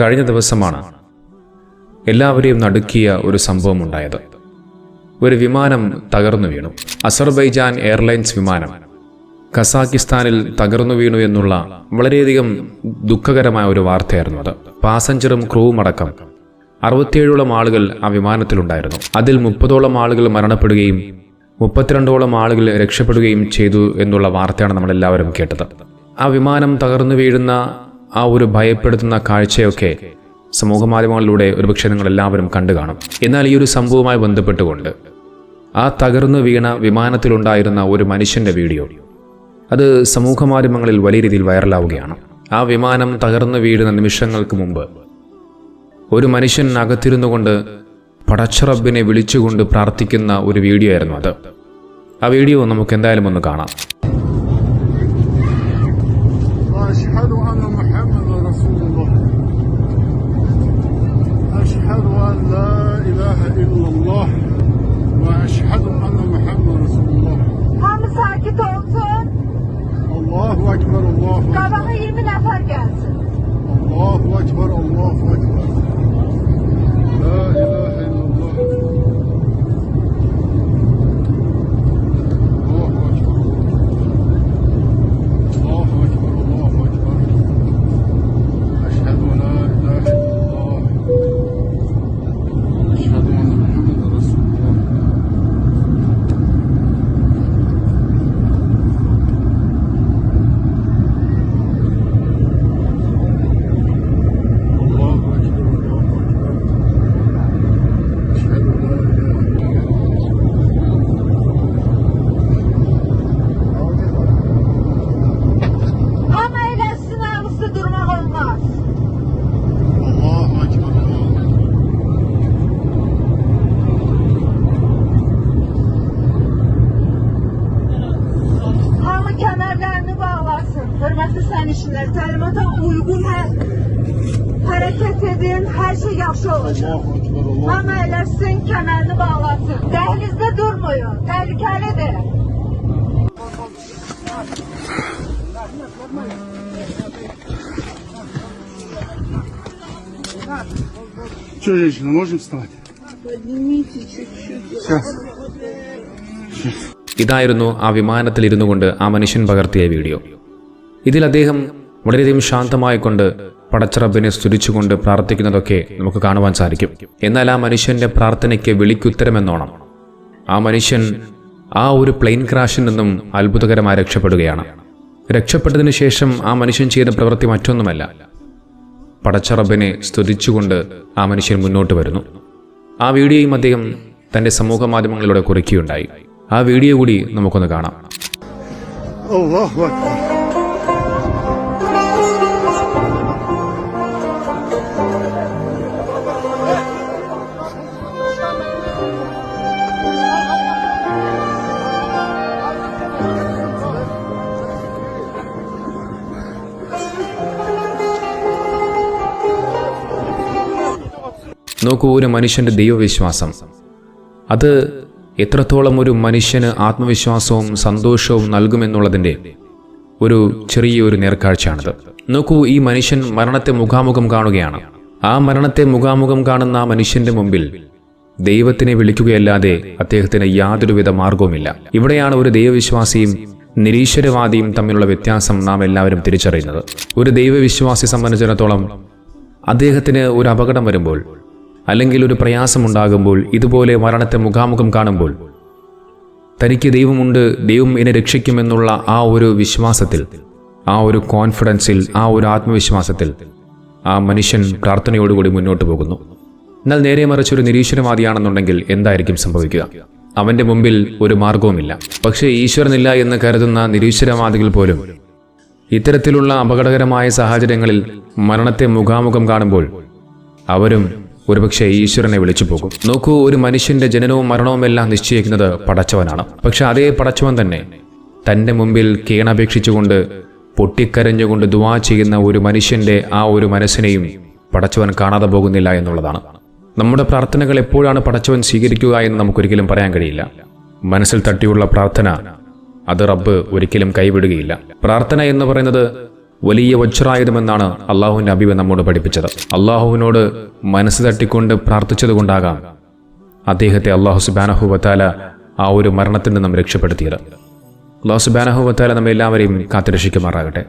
കഴിഞ്ഞ ദിവസമാണ് എല്ലാവരെയും നടുക്കിയ ഒരു സംഭവം ഉണ്ടായത്. ഒരു വിമാനം തകർന്നു വീണു. അസർബൈജാൻ എയർലൈൻസ് വിമാനം കസാക്കിസ്ഥാനിൽ തകർന്നു വീണു എന്നുള്ള വളരെയധികം ദുഃഖകരമായ ഒരു വാർത്തയായിരുന്നു അത്. പാസഞ്ചറും ക്രൂവും അടക്കം അറുപത്തിയേഴോളം ആളുകൾ ആ വിമാനത്തിലുണ്ടായിരുന്നു. അതിൽ മുപ്പതോളം ആളുകൾ മരണപ്പെടുകയും മുപ്പത്തിരണ്ടോളം ആളുകൾ രക്ഷപ്പെടുകയും ചെയ്തു എന്നുള്ള വാർത്തയാണ് നമ്മളെല്ലാവരും കേട്ടത്. ആ വിമാനം തകർന്നു വീഴുന്ന ആ ഒരു ഭയപ്പെടുത്തുന്ന കാഴ്ചയൊക്കെ സമൂഹ മാധ്യമങ്ങളിലൂടെ ഒരുപക്ഷെ നിങ്ങൾ എല്ലാവരും കണ്ടു കാണും എന്നാൽ ഈ ഒരു സംഭവവുമായി ബന്ധപ്പെട്ടുകൊണ്ട് ആ തകർന്നു വീണ വിമാനത്തിലുണ്ടായിരുന്ന ഒരു മനുഷ്യന്റെ വീഡിയോ അത് സമൂഹ മാധ്യമങ്ങളിൽ വലിയ രീതിയിൽ വൈറലാവുകയാണ്. ആ വിമാനം തകർന്നു വീഴുന്ന നിമിഷങ്ങൾക്ക് മുമ്പ് ഒരു മനുഷ്യൻ അകത്തിരുന്നു കൊണ്ട് പടച്ചറബിനെ വിളിച്ചുകൊണ്ട് പ്രാർത്ഥിക്കുന്ന ഒരു വീഡിയോ ആയിരുന്നു അത്. ആ വീഡിയോ നമുക്ക് എന്തായാലും ഒന്ന് കാണാം. sen işinler. Təlimata uyğun hər hərəkət edin, hər şey yaxşı olacaq. Hamı eləsin, kəmərini bağlasın. Dəhlizdə durmayın, təhlükəlidir. Что, женщина, можем вставать? Поднимите чуть-чуть. Сейчас. Сейчас. ഇതായിരുന്നു ആ വിമാനത്തിലിരുന്നു കൊണ്ട് ആ മനുഷ്യൻ പകർത്തിയ വീഡിയോ ഇതിൽ അദ്ദേഹം വളരെയധികം ശാന്തമായിക്കൊണ്ട് പടച്ചറബിനെ സ്തുതിച്ചുകൊണ്ട് പ്രാർത്ഥിക്കുന്നതൊക്കെ നമുക്ക് കാണുവാൻ സാധിക്കും. എന്നാൽ ആ മനുഷ്യന്റെ പ്രാർത്ഥനയ്ക്ക് വിളിക്കുത്തരമെന്നോണം. ആ മനുഷ്യൻ ആ ഒരു പ്ലെയിൻ ക്രാഷിൽ നിന്നും അത്ഭുതകരമായി രക്ഷപ്പെടുകയാണ്. രക്ഷപ്പെട്ടതിന് ശേഷം ആ മനുഷ്യൻ ചെയ്ത പ്രവൃത്തി മറ്റൊന്നുമല്ല. പടച്ചറബിനെ സ്തുതിച്ചുകൊണ്ട് ആ മനുഷ്യൻ മുന്നോട്ട് വരുന്നു. ആ വീഡിയോയും അദ്ദേഹം തന്റെ സമൂഹ മാധ്യമങ്ങളിലൂടെ കുറിക്കുകയുണ്ടായി. ആ വീഡിയോ കൂടി നമുക്കൊന്ന് കാണാം. അക്ബർ. നോക്കൂ ഒരു മനുഷ്യന്റെ ദൈവവിശ്വാസം. അത് എത്രത്തോളം ഒരു മനുഷ്യന് ആത്മവിശ്വാസവും സന്തോഷവും നൽകുമെന്നുള്ളതിന്റെ ഒരു ചെറിയൊരു നേർക്കാഴ്ചയാണിത്. നോക്കൂ ഈ മനുഷ്യൻ മരണത്തെ മുഖാമുഖം കാണുകയാണ്. ആ മരണത്തെ മുഖാമുഖം കാണുന്ന ആ മനുഷ്യന്റെ മുമ്പിൽ ദൈവത്തിനെ വിളിക്കുകയല്ലാതെ അദ്ദേഹത്തിന് യാതൊരുവിധ മാർഗവുമില്ല. ഇവിടെയാണ് ഒരു ദൈവവിശ്വാസിയും നിരീശ്വരവാദിയും തമ്മിലുള്ള വ്യത്യാസം നാം എല്ലാവരും തിരിച്ചറിയുന്നത്. ഒരു ദൈവവിശ്വാസി സംബന്ധിച്ചിടത്തോളം അദ്ദേഹത്തിന് ഒരു അപകടം വരുമ്പോൾ അല്ലെങ്കിൽ ഒരു പ്രയാസമുണ്ടാകുമ്പോൾ ഇതുപോലെ മരണത്തെ മുഖാമുഖം കാണുമ്പോൾ തനിക്ക് ദൈവമുണ്ട് ദൈവം എന്നെ രക്ഷിക്കുമെന്നുള്ള ആ ഒരു വിശ്വാസത്തിൽ ആ ഒരു കോൺഫിഡൻസിൽ ആ ഒരു ആത്മവിശ്വാസത്തിൽ ആ മനുഷ്യൻ പ്രാർത്ഥനയോടുകൂടി മുന്നോട്ട് പോകുന്നു. എന്നാൽ നേരെ മറിച്ച് ഒരു നിരീശ്വരവാദിയാണെന്നുണ്ടെങ്കിൽ എന്തായിരിക്കും സംഭവിക്കുക? അവന്റെ മുമ്പിൽ ഒരു മാർഗവുമില്ല പക്ഷേ ഈശ്വരനില്ല എന്ന് കരുതുന്ന നിരീശ്വരവാദികൾ പോലും ഇത്തരത്തിലുള്ള അപകടകരമായ സാഹചര്യങ്ങളിൽ മരണത്തെ മുഖാമുഖം കാണുമ്പോൾ അവരും ഒരുപക്ഷെ ഈശ്വരനെ വിളിച്ചു പോകും. നോക്കൂ ഒരു മനുഷ്യന്റെ ജനനവും മരണവും എല്ലാം നിശ്ചയിക്കുന്നത് പടച്ചവനാണ്. പക്ഷെ അതേ പടച്ചവൻ തന്നെ തന്റെ മുമ്പിൽ കേണപേക്ഷിച്ചുകൊണ്ട് പൊട്ടിക്കരഞ്ഞുകൊണ്ട് ദുവാ ചെയ്യുന്ന ഒരു മനുഷ്യന്റെ ആ ഒരു മനസ്സിനെയും പടച്ചവൻ കാണാതെ പോകുന്നില്ല എന്നുള്ളതാണ്. നമ്മുടെ പ്രാർത്ഥനകൾ എപ്പോഴാണ് പടച്ചവൻ സ്വീകരിക്കുക എന്ന് നമുക്കൊരിക്കലും പറയാൻ കഴിയില്ല. മനസ്സിൽ തട്ടിയുള്ള പ്രാർത്ഥന അത് റബ്ബ് ഒരിക്കലും കൈവിടുകയില്ല. പ്രാർത്ഥന എന്ന് പറയുന്നത് വലിയ വജ്രായുധമെന്നാണ് അള്ളാഹുവിന്റെ അബിബ് നമ്മോട് പഠിപ്പിച്ചത്. അള്ളാഹുവിനോട് മനസ്സ് തട്ടിക്കൊണ്ട് പ്രാർത്ഥിച്ചതുകൊണ്ടാകാം അദ്ദേഹത്തെ അള്ളാഹു സുബാനഹു വത്താല ആ ഒരു മരണത്തിൽ നിന്നും രക്ഷപ്പെടുത്തിയത്. അള്ളാഹു സുബാനഹു വത്താല നമ്മൾ എല്ലാവരെയും കാത്തുരക്ഷിക്കുമാറാകട്ടെ.